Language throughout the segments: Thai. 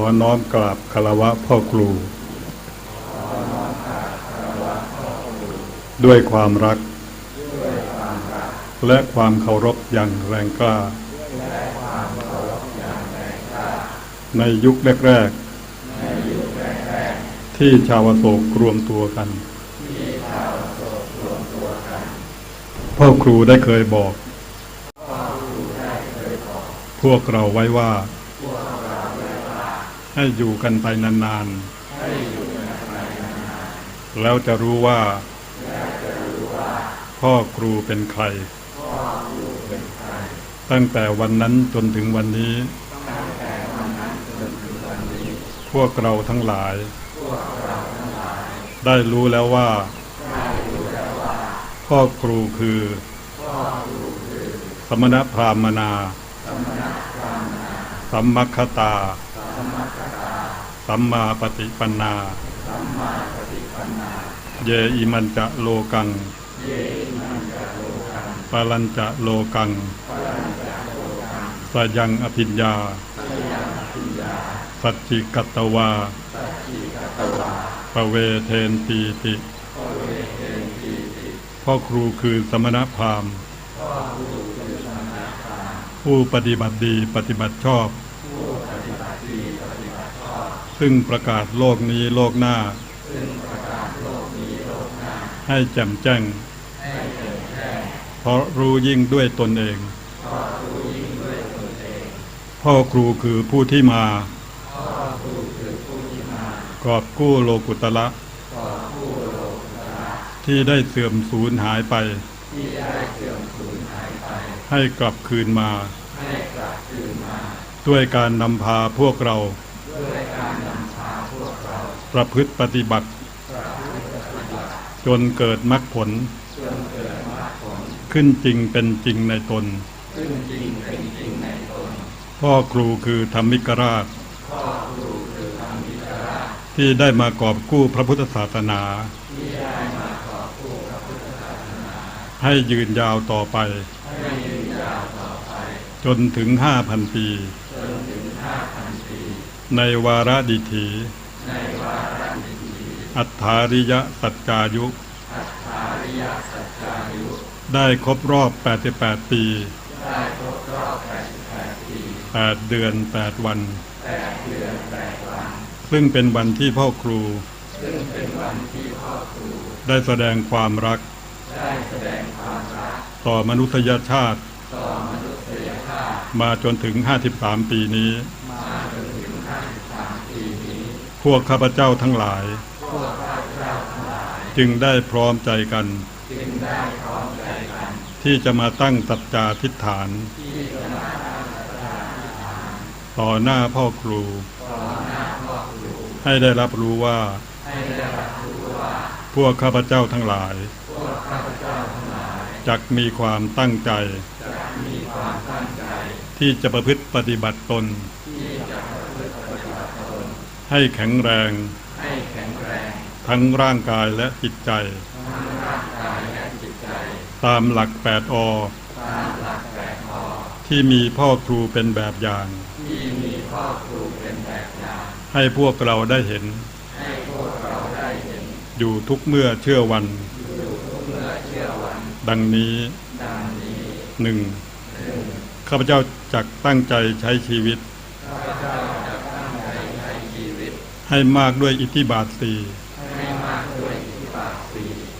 อน้อมกราบคารวะพ่อครู ด้วยความรัก และความเคารพอย่างแรงกล้า ในยุคแรกๆ ที่ชาวโศกรวมตัวกัน พ่อครูได้เคยบอก พวกเราไว้ว่า ให้อยู่กันไปนานๆ แล้วจะรู้ว่า พ่อครูเป็นใคร ตั้งแต่วันนั้นจนถึงวันนี้ พวกเราทั้งหลาย ได้รู้แล้วว่า พ่อครูคือ สมณพราหมณา สัมมัคคตา สัมมาปฏิปันนา เยอิมันจะโลกัง ปาลันจะโลกัง สยังอภิญญา สัจจิกัตตวา ปเวเทนตีติ พ่อครูคือสมณพราหมณ์ผู้ปฏิบัติดีปฏิบัติชอบ ซึ่งประกาศโลกนี้โลกหน้า ให้แจ่มแจ้ง เพราะรู้ยิ่งด้วยตนเอง พ่อครูคือผู้ที่มา กอบกู้โลกุตละ ที่ได้เสื่อมสูญหายไป ให้กลับคืนมา ด้วยการนำพาพวกเรา ประพฤติปฏิบัติ จนเกิดมรรคผล ขึ้นจริงเป็นจริงในตน พ่อครูคือธรรมิกราช ที่ได้มากอบกู้พระพุทธศาสนา ให้ยืนยาวต่อไป จนถึงห้าพันปี ในวาระดิถี อัฏฐาริยสัจจายุ ได้ครบรอบ 88 ปี 8 เดือน 8 วัน ซึ่งเป็นวันที่พ่อครู ได้แสดงความรัก ต่อมนุษยชาติ มาจนถึง 53 ปีนี้ พวกข้าพเจ้าทั้งหลาย จึงได้พร้อมใจกัน ที่จะมาตั้งสัจจาทิฏฐานต่อหน้าพ่อครูให้ได้รับรู้ว่า พวกข้าพเจ้าทั้งหลายจักมีความตั้งใจ ที่จะประพฤติปฏิบัติตนให้แข็งแรง ทั้งร่างกายและจิตใจ ตามหลักแปดอที่มีพ่อครูเป็นแบบอย่าง ให้พวกเราได้เห็น อยู่ทุกเมื่อเชื่อวัน ดังนี้หนึ่งข้าพเจ้าจักตั้งใจใช้ชีวิต ให้มากด้วยอิทธิบาทสี่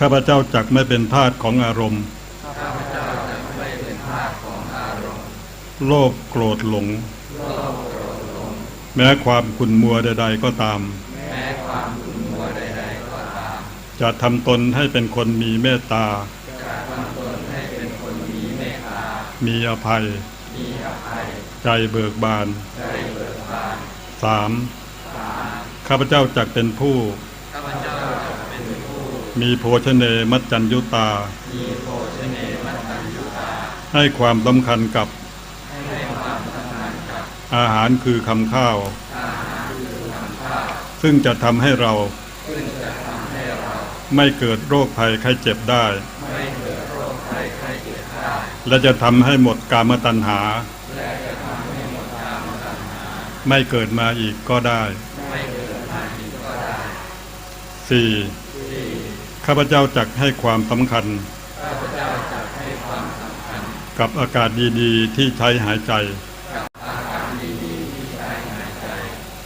ข้าพเจ้าจักไม่เป็นทาสของอารมณ์ โลภโกรธหลง แม้ความขุนมัวใด ๆ ก็ตาม จะทำตนให้เป็นคนมีเมตตา มีอภัย ใจเบิกบานสสามข้าพเจ้าจักเป็นผู้ ข้าพเจ้าจะเป็นผู้ มีโภชเนมัจจัญยุตามีโภชเนมัตตัญญูตาให้ความสำคัญกับให้ความสำคัญกับ อาหารคือคำข้าวอาหารคือคำข้าวซึ่งจะทำให้เราซึ่งจะทำให้เราไม่เกิดโรคภัยไข้เจ็บได้ไม่เกิดโรคภัยไข้เจ็บได้ และจะทำให้หมดกามตัณหาและจะทำให้หมดกามตัณหาไม่เกิดมาอีกก็ได้ไม่เกิดมาอีกก็ได้สี่สี่ ข้าพเจ้าจักให้ความสำคัญข้าพเจ้าจะให้ความสำคัญ กับอากาศดีๆ ที่ใช้หายใจกับอาการดีๆที่ใช้หายใจ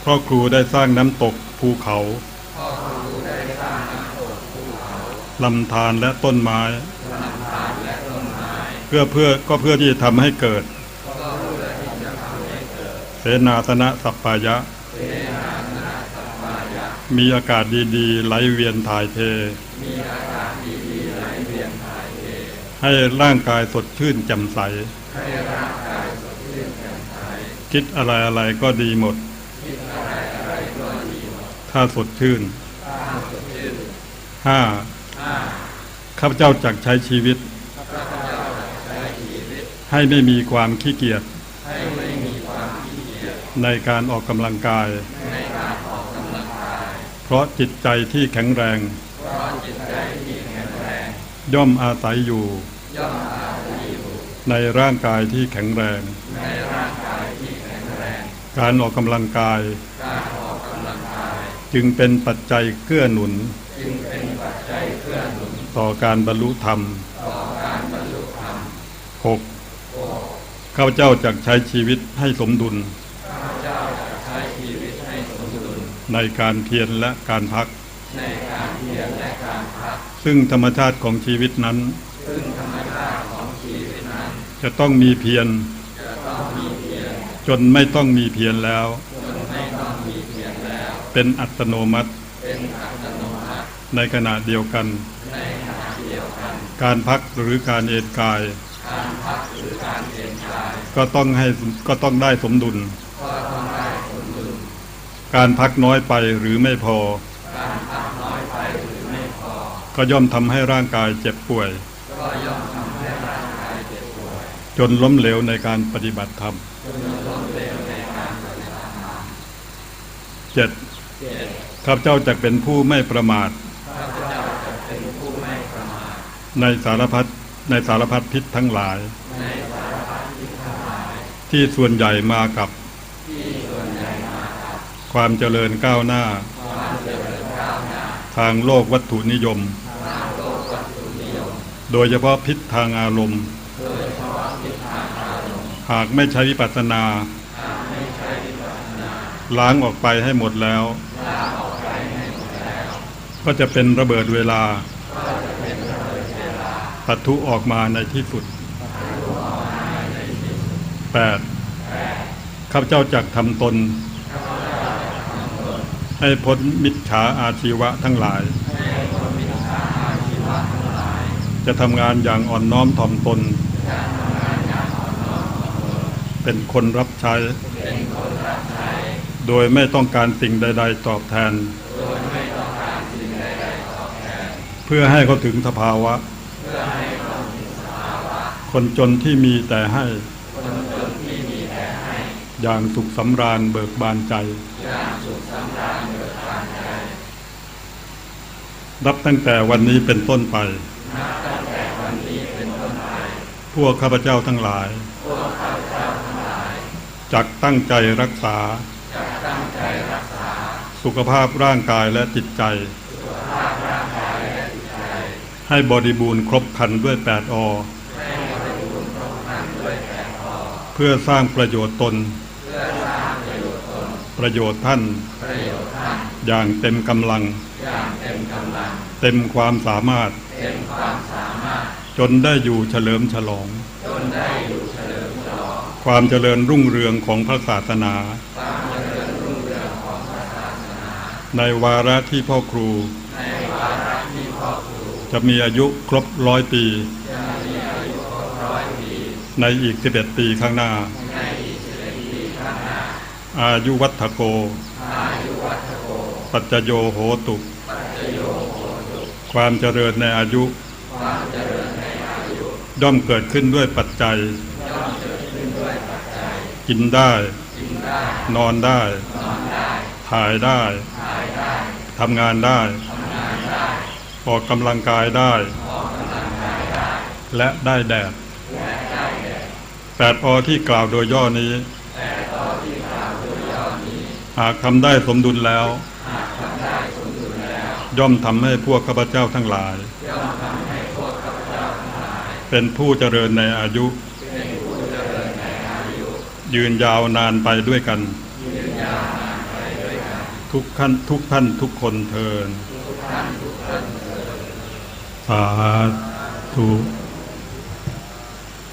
เพราะครูได้สร้างน้ำตกภูเขาพ่อครูได้สร้างน้ำตกภูเขาลำธารและต้นไม้ลำธารและต้นไม้ เพื่อเพื่อก็เพื่อที่จะทำให้เกิดก็เพื่อที่จะทำให้เกิดเสนาสนะสัปปายะเสนาสนะสัปปายะ มีอากาศดีๆ ไหลเวียนถ่ายเท มีอากาศดีๆไหลเวียนถ่ายเทให้ร่างกายสดชื่นแจ่มใสให้ร่างกายสดชื่นแจ่มใส คิดอะไรอะไรๆก็ดีหมดคิดอะไรอะไรก็ดีหมด ถ้าสดชื่นถ้าสดชื่นห้าห้า ข้าพเจ้าจักใช้ชีวิตข้าพเจ้าจะใช้ชีวิตให้ไม่มีความขี้เกียจให้ไม่มีความขี้เกียจ ในการออกกำลังกายในการออกกำลังกายเพราะจิตใจที่แข็งแรงเพราะจิตใจที่แข็งแรง ย่อมอาศัยอยู่ย่อมอาศัยอยู่ ในร่างกายที่แข็งแรงในร่างกายที่แข็งแรงการออกกำลังกายการออกกำลังกาย จึงเป็นปัจจัยเกื้อหนุนจึงเป็นปัจจัยเพื่อหนุนต่อการบรรลุธรรมต่อการบรรลุธรรม 6. ข้าพเจ้าจักใช้ชีวิตให้สมดุลข้าพเจ้าจะใช้ชีวิตให้สมดุล ในการเพียรและการพักในการเพียรและการพัก ซึ่งธรรมชาติของชีวิตนั้นซึ่งธรรมชาติของชีวิตนั้น จะต้องมีเพียรจะต้องมีเพียรจนไม่ต้องมีเพียรแล้วจนไม่ต้องมีเพียรแล้ว เป็นอัตโนมัติเป็นอัตโนมัติในขณะเดียวกันในขณะเดียวกันการพักหรือการเอนกายการพักหรือการเอนกาย ก็ต้องให้ก็ต้องได้สมดุลก็ต้องได้สมดุลการพักน้อยไปหรือไม่พอ การพักน้อยไปหรือไม่พอ ก็ย่อมทำให้ร่างกายเจ็บป่วย จนล้มเหลวในการปฏิบัติธรรมเจ็ดข้าพเจ้าจะเป็นผู้ไม่ประมาทข้าพเป็นผู้ไม่ประมาท ในสารพัดในสารพัดพิษทั้งหลาย ที่ส่วนใหญ่มากับ ความเจริญก้าวหน้า ทางโลกวัตถุนิยม ทางโลกวัตถุนิยม โดยเฉพาะพิษทางอารมณ์โดยเฉพาะทิศทางอารมณ์ หากไม่ใช้วิปัสสนาหากไม่ใช้วิปัสสนา ล้างออกไปให้หมดแล้วลาออกไปให้หมดแล้ว ก็จะเป็นระเบิดเวลาก็จะเป็นระเบิดเวลาปะทุออกมาในที่สุด 8. ข้าพเจ้าจักทำตน ให้พ้นมิจฉาอาชีวะทั้งหลาย ให้คนมิจฉาอาชีวะทั้งหลาย จะทำงานอย่างอ่อนน้อมถ่อมตน เป็นคนรับใช้ใชโดยไม่ต้องการสิ่งใดๆตอบแทนโดยไม่ต้องการสิ่งใดตอบแทน เพื่อให้เขาถึงสภาวะ คนจนที่มีแต่ให้ อย่างสุขสำราญเบิกบานใจอย่างสุขสำราญเบิกบานใจรับตั้งแต่วันนี้เป็นต้นไป นับตั้งแต่วันนี้เป็นต้นไป พวกข้าพเจ้าทั้งหลายพวกข้าพเจ้าทั้งหลาย จักตั้งใจรักษาจะตั้งใจรักษาสุขภาพร่างกายและจิตใจสุขภาพร่างกายและจิตใจ ให้บริบูรณ์ครบครันด้วยแปดอให้บริบูรณ์ครบครันด้วยแผ่นพอเพื่อสร้างประโยชน์ตนเพื่อสร้างประโยชน์ตน ประโยชน์ท่านประโยชน์ท่านอย่างเต็มกำลังอย่างเต็มกำลัง เต็มความสามารถ จนได้อยู่เฉลิมฉลองจนได้อยู่เฉลิมฉลอง ความเจริญรุ่งเรืองของพระศาสนาความเจริญรุ่งเรืองของพระศาสนาในวาระที่พ่อครูในวาระที่พ่อครู จะมีอายุครบร้อยปีจะมีอายุครบร้อยปีในอีก11ปีข้างหน้าในอีกสิบเอ็ดปีข้างหน้า อายุวัฒโกอายุวัฒโกปัจจโยโหตุปัจจโยโหตุ ความเจริญในอายุ ความเจริญในอา ย่อมเกิดขึ้นด้วยปัจจัย กินได้นได้นอนได้นนไดถ่ายได้ ถ่ายได้ทำงานได้ไดออกกำลังกายได้ออไดและได้แดดและได้แก่แปดอที่กล่าวโดยย่อนี้แต่ต่อที่กล่าวโดยย่อนี้หากทำได้สมดุลแล้วหากทำได้สมดุลแล้ว ย่อมทำให้พวกข้าพเจ้าทั้งหลาย เป็นผู้เจริญในอายุ ยืนยาวนานไปด้วยกัน ทุกขั้นทุกท่านทุกคนเทินสาธุ